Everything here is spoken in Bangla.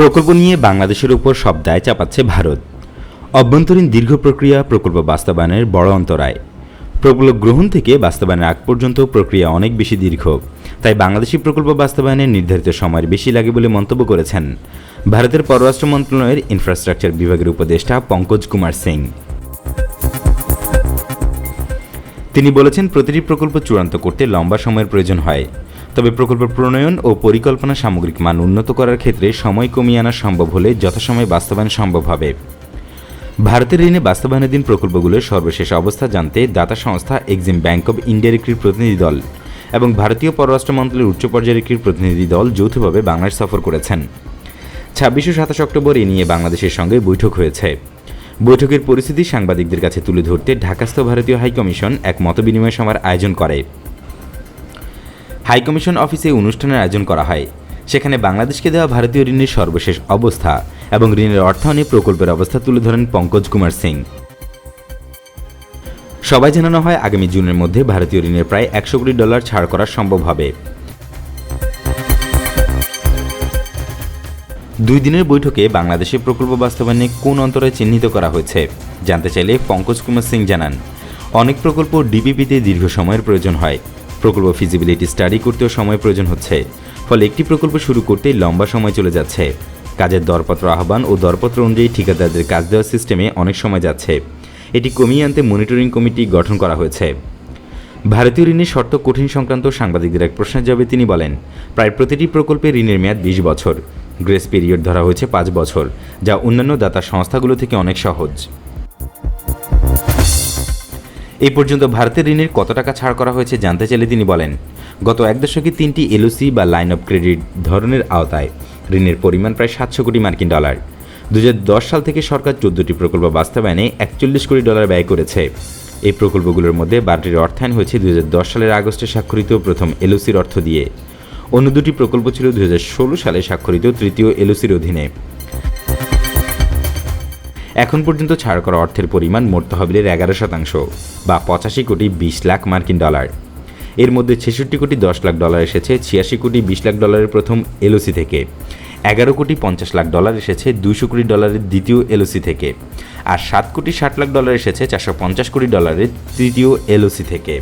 প্রকল্প নিয়ে বাংলাদেশের উপর সব দায় চাপাচ্ছে ভারত। অভ্যন্তরীণ দীর্ঘ প্রক্রিয়া প্রকল্প বাস্তবায়নের বড় অন্তরায়। প্রকল্প গ্রহণ থেকে বাস্তবায়নের আগ পর্যন্ত প্রক্রিয়া অনেক বেশি দীর্ঘ। তাই বাংলাদেশি প্রকল্প বাস্তবায়নে নির্ধারিত সময়ের বেশি লাগে বলে মন্তব্য করেছেন ভারতের পররাষ্ট্র মন্ত্রণালয়ের ইনফ্রাস্ট্রাকচার বিভাগের উপদেষ্টা পঙ্কজ কুমার সিং। তিনি বলেছেন, প্রতিটি প্রকল্প চূড়ান্ত করতে লম্বা সময়ের প্রয়োজন হয়। তবে প্রকল্প প্রণয়ন ও পরিকল্পনা সামগ্রিক মান উন্নত করার ক্ষেত্রে সময় কমিয়ে আনা সম্ভব হলে যথাসময়ে বাস্তবায়ন সম্ভব হবে। ভারতের ঋণে বাস্তবায়নাধীন প্রকল্পগুলোর সর্বশেষ অবস্থা জানতে দাতা সংস্থা এক্সিম ব্যাংক অব ইন্ডিয়ার একটি প্রতিনিধি দল এবং ভারতীয় পররাষ্ট্র মন্ত্রণালয়ের উচ্চ পর্যায়ের একটি প্রতিনিধি দল যৌথভাবে বাংলাদেশ সফর করেছেন। ছাব্বিশ ও সাতাশ অক্টোবর এ নিয়ে বাংলাদেশের সঙ্গে বৈঠক হয়েছে। বৈঠকের পরিস্থিতি সাংবাদিকদের কাছে তুলে ধরতে ঢাকাস্থ ভারতীয় হাইকমিশন এক মতবিনিময় সভার আয়োজন করে। হাইকমিশন অফিসে অনুষ্ঠানের আয়োজন করা হয়। সেখানে বাংলাদেশকে দেওয়া ভারতীয় ঋণের সর্বশেষ অবস্থা এবং ঋণের অর্থায়নে প্রকল্পের অবস্থা তুলে ধরেন পঙ্কজ কুমার সিং। সবাই জানানো হয়, আগামী জুনের মধ্যে ভারতীয় ঋণের প্রায় একশো কোটি ডলার ছাড় করা সম্ভব হবে। দুই দিনের বৈঠকে বাংলাদেশে প্রকল্প বাস্তবায়নে কোন অন্তরে চিহ্নিত করা হয়েছে, জানতে চাইলে পঙ্কজ কুমার সিং জানান। অনেক প্রকল্প ডিপিপিতে দীর্ঘ সময়ের প্রয়োজন হয়। প্রকল্প ফিজিবিলিটি স্টাডি করতেও সময় প্রয়োজন হচ্ছে। ফলে একটি প্রকল্প শুরু করতেই লম্বা সময় চলে যাচ্ছে। কাজের দরপত্র আহ্বান ও দরপত্র অনুযায়ী ঠিকাদারদের কাজ দেওয়ার সিস্টেমে অনেক সময় যাচ্ছে। এটি কমিয়ে আনতে মনিটরিং কমিটি গঠন করা হয়েছে। ভারতীয় ঋণের শর্ত কঠিন সংক্রান্ত সাংবাদিকদের এক প্রশ্নের জবাবে তিনি বলেন, প্রায় প্রতিটি প্রকল্পে ঋণের মেয়াদ বিশ বছর। গ্রেস পিরিয়ড ধরা হয়েছে পাঁচ বছর, যা অন্যান্য দাতা সংস্থাগুলো থেকে অনেক সহজ। এই পর্যন্ত ভারতের ঋণের কত টাকা ছাড় করা হয়েছে জানতে চাইলে তিনি বলেন, গত এক দশকে তিনটি এলওসি বা লাইন অফ ক্রেডিট ধরনের আওতায় ঋণের পরিমাণ প্রায় সাতশো কোটি মার্কিন ডলার। দু হাজার দশ সাল থেকে সরকার চোদ্দটি প্রকল্প বাস্তবায়নে একচল্লিশ কোটি ডলার ব্যয় করেছে। এই প্রকল্পগুলোর মধ্যে বারোটির অর্থায়ন হয়েছে দু হাজার দশ সালের আগস্টে স্বাক্ষরিত প্রথম এলওসির অর্থ দিয়ে। অন্য দুটি প্রকল্প ছিল দু হাজার ষোলো সালে স্বাক্ষরিত তৃতীয় এলওসির অধীনে। এখন পর্যন্ত ছাড় করা অর্থের পরিমাণ মোট তহবিলের এগারো শতাংশ, বা পঁচাশি কোটি বিশ লাখ মার্কিন ডলার। এর মধ্যে ছেষট্টি কোটি দশ লাখ ডলার এসেছে ছিয়াশি কোটি বিশ লাখ ডলারের প্রথম এলওসি থেকে। এগারো কোটি পঞ্চাশ লাখ ডলার এসেছে দুশো কোটি ডলারের দ্বিতীয় এলওসি থেকে। আর সাত কোটি ষাট লাখ ডলার এসেছে চারশো পঞ্চাশ কোটি ডলারের তৃতীয় এলওসি থেকে।